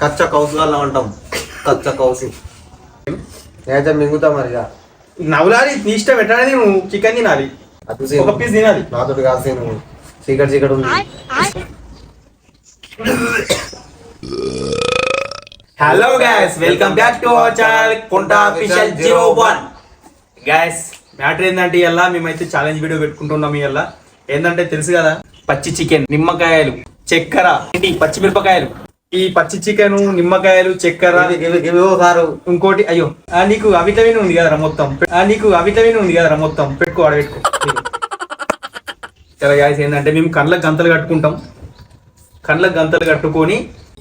కచ్చ కౌసు వాళ్ళం అంటాం. కచ్చ కౌసు. నేనైతే మింగుతా మరి ఇక. నవ్వులాలి నీ ఇష్టం ఎట్లా నువ్వు చికెన్ తినాలి. అది. ఒక పీస్ తినాలి. నాతోటి కాదు సీన్. చీకటి చీకటి ఉంది. Hello guys welcome back to our channel కుంటా official zero one guys matter ఏంటంటే ఇలా మేమైతే ఛాలెంజ్ వీడియో పెట్టుకుంటున్నాం ఇలా ఏంటంటే తెలుసు కదా? పచ్చి చికెన్ నిమ్మకాయలు చక్కెర ఏంటి? పచ్చి మిరపకాయలు ఈ పచ్చి చికెన్ నిమ్మకాయలు చక్కెర సారు. ఇంకోటి అయ్యో ఆ నీకు అవిటమిన్ ఉంది కదరా మొత్తం. ఆ నీకు అవిటమిన్ ఉంది కదరా మొత్తం. పెట్టుకో ఆడ పెట్టుకో. చాలా గాయస్ ఏంటంటే మేము కళ్ళకు గంతలు కట్టుకుంటాం. కళ్ళకు గంతలు కట్టుకొని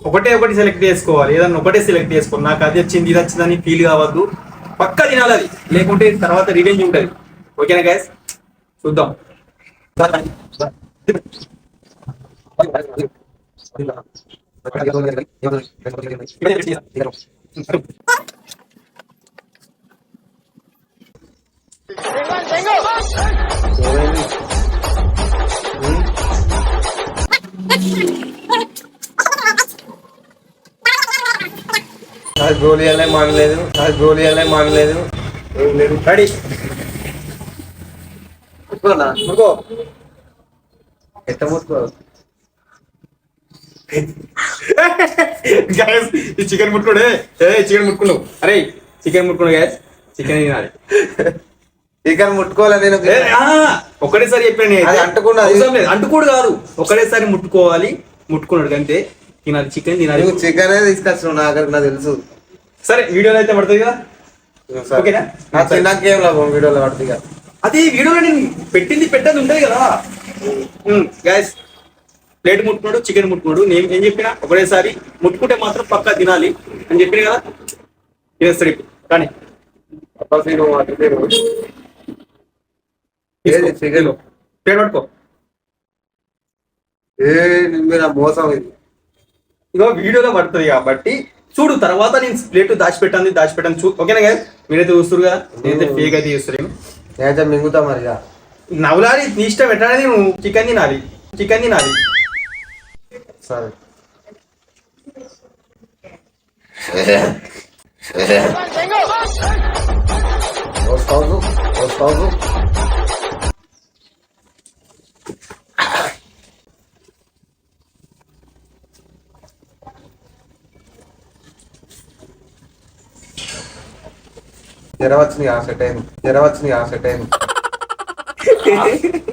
ఒకటే ఒకటి సెలెక్ట్ చేసుకోవాలి. ఏదన్నా ఒకటే సెలెక్ట్ చేసుకోవాలి. నాకు అది వచ్చింది ఇది వచ్చిందని ఫీల్ కావద్దు. పక్కా తినాలి అది. లేకుంటే తర్వాత రివెంజ్ ఉంటుంది. ఓకేనా గాయస్ చూద్దాం. గోళీ వెళ్ళే మానలేదు నాకు గోళీ వెళ్ళే మానలేదు ఏం లేదు రెడీ ముట్టుకోనా? మురుకో ఎట్ట ముట్టుకో గ్యాస్ ఈ చికెన్ ముట్టుకోడే. ఏ చికెన్ ముట్టుకున్నావు? అరే చికెన్ ముట్టుకున్నావు గ్యాస్ చికెన్ తినాలి. చికెన్ ముట్టుకోలే నేను ఒకటేసారి చెప్పాను. అది. అవసరం లేదు. అంటుకోడు కాదు. ఒకటేసారి ముట్టుకోవాలి. ముట్టుకున్నాడు అంతే తినాలి. చికెన్ తినాలి. చికెన్ తీసుకొచ్చినావు నాకు నాకు తెలుసు. సరే వీడియోలో అయితే పడుతుంది కదా? ఓకేనా? నా లాభం? వీడియోలో పడుతుంది ఇక. అది వీడియోలో నేను పెట్టింది పెట్టదు ఉంటుంది కదా. గ్యాస్ ప్లేట్ ముట్టుకున్నాడు చికెన్ ముట్టుకున్నాడు. నేను ఏం చెప్పినా? ఒకటేసారి ముట్టుకుంటే మాత్రం పక్కా తినాలి అని చెప్పిన కదా? తినేస్తాడు ఇప్పుడు. కానీ ప్లేట్ పట్టుకో. ఏ మోసం ఇది. వీడియోలో పడుతుంది కాబట్టి చూడు తర్వాత నేను ప్లేట్ దాచిపెట్టాను దాచిపెట్టాను. చూ ఓకేనా కదా మీరైతే చూస్తారు కదా? నేనైతే ఫేక్ అయితే చేస్తారు నేనైతే మింగుతా మరి. నవ్వులాలి నీ ఇష్టం ఎట్లా నువ్వు చికెన్ తినాలి. చికెన్ తినాలి. సరే. Gostoso, gostoso. జ్వరం ఆశ ఆ సెట్ అయింది. టైం ఆ సెట్ అయింది.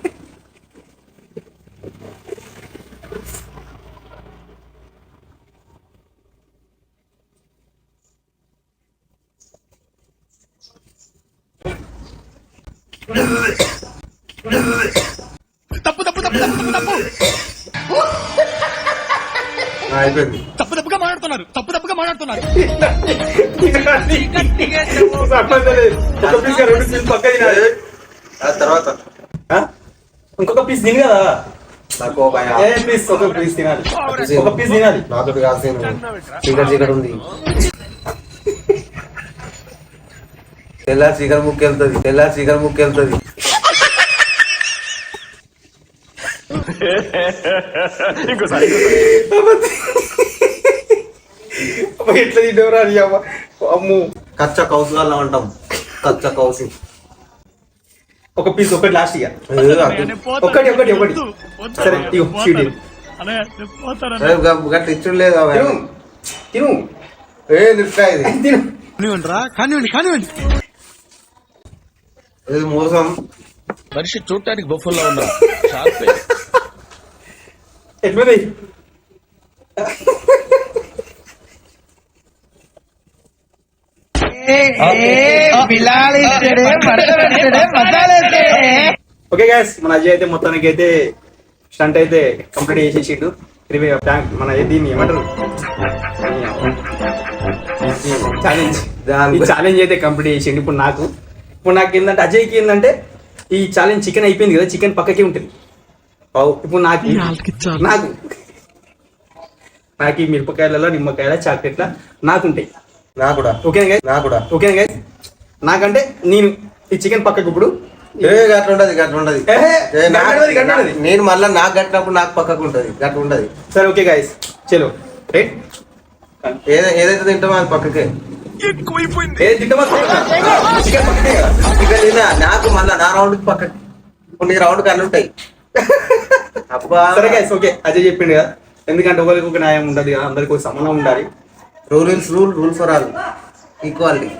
ఆ, అయిపోయింది. తప్పు తప్పుగా మాట్లాడుతున్నారు. తప్పు తప్పుగా మాట్లాడుతున్నారు. పక్క తినాలి. ఆ తర్వాత. ఆ? ఇంకొక పీస్ తిని కదా. నాకు భయ ఏ పీస్ ఒక పీస్ తినాలి. ఒక పీస్ తినాలి. నాతోటి కాదు ఉంది. తెల్ల చీకటి ముక్కు వెళ్తుంది తెల్ల చీకటి ముక్కు వెళ్తుంది ఎట్లా తింటావురా అని అవ్వ. అమ్ము. కచ్చ కౌసు వాళ్ళం అంటాం. కచ్చ కౌసు. ఒక పీస్ ఒకటి లాస్ట్ ఇక. ఒకటి ఒకటి. ఒకటి సరే ఇగో గ- గట్ల ఇచ్చుడు లేదు అవి. తిను తిను. ఏ ఇది. తిను కానివ్వండి కానివ్వండి కానివ్వండి. ఇది మోసం మనిషి చూడటానికి బొఫుల్లా ఉన్నా ఎట్లుంది ఓకే గ్యాస్ మన అజయ్ అయితే మొత్తానికి అయితే స్టంట్ అయితే కంప్లీట్ చేసేసిండు మన దీన్ని ఏమంటారు ఛాలెంజ్ ఛాలెంజ్ అయితే కంప్లీట్ చేసిండు ఇప్పుడు నాకు ఇప్పుడు నాకు ఏంటంటే అజయ్కి ఏంటంటే ఈ ఛాలెంజ్ చికెన్ అయిపోయింది కదా చికెన్ పక్కకే ఉంటుంది. ఇప్పుడు నాకు నాకు నాకు ఈ మిరపకాయలలో నిమ్మకాయల చాక్లెట్ల నాకుంటాయి నా కూడా. ఓకేనా గైస్ నా కూడా. ఓకేనా గైస్ నాకంటే నేను ఈ చికెన్ పక్కకు ఇప్పుడు. ఏ గట్ల ఉండదు గట్ల. నేను మళ్ళా నాకు కట్టినప్పుడు నాకు పక్కకు ఉంటది గట్ల ఉండదు సరే ఓకే గైస్ చలో. రైట్ ఏదో ఏదైతే తింటామో అది పక్కకే. నాకు మళ్ళా నా రౌండ్ పక్క కొన్ని రౌండ్ కన్ను ఉంటాయి అబ్బా. సరే గైస్ ఓకే అజయ్ చెప్పిండు కదా. ఎందుకంటే ఒకరికి ఒక న్యాయం ఉండదు కదా అందరికి ఒక సమానం ఉండాలి. Rule rule rule for all equality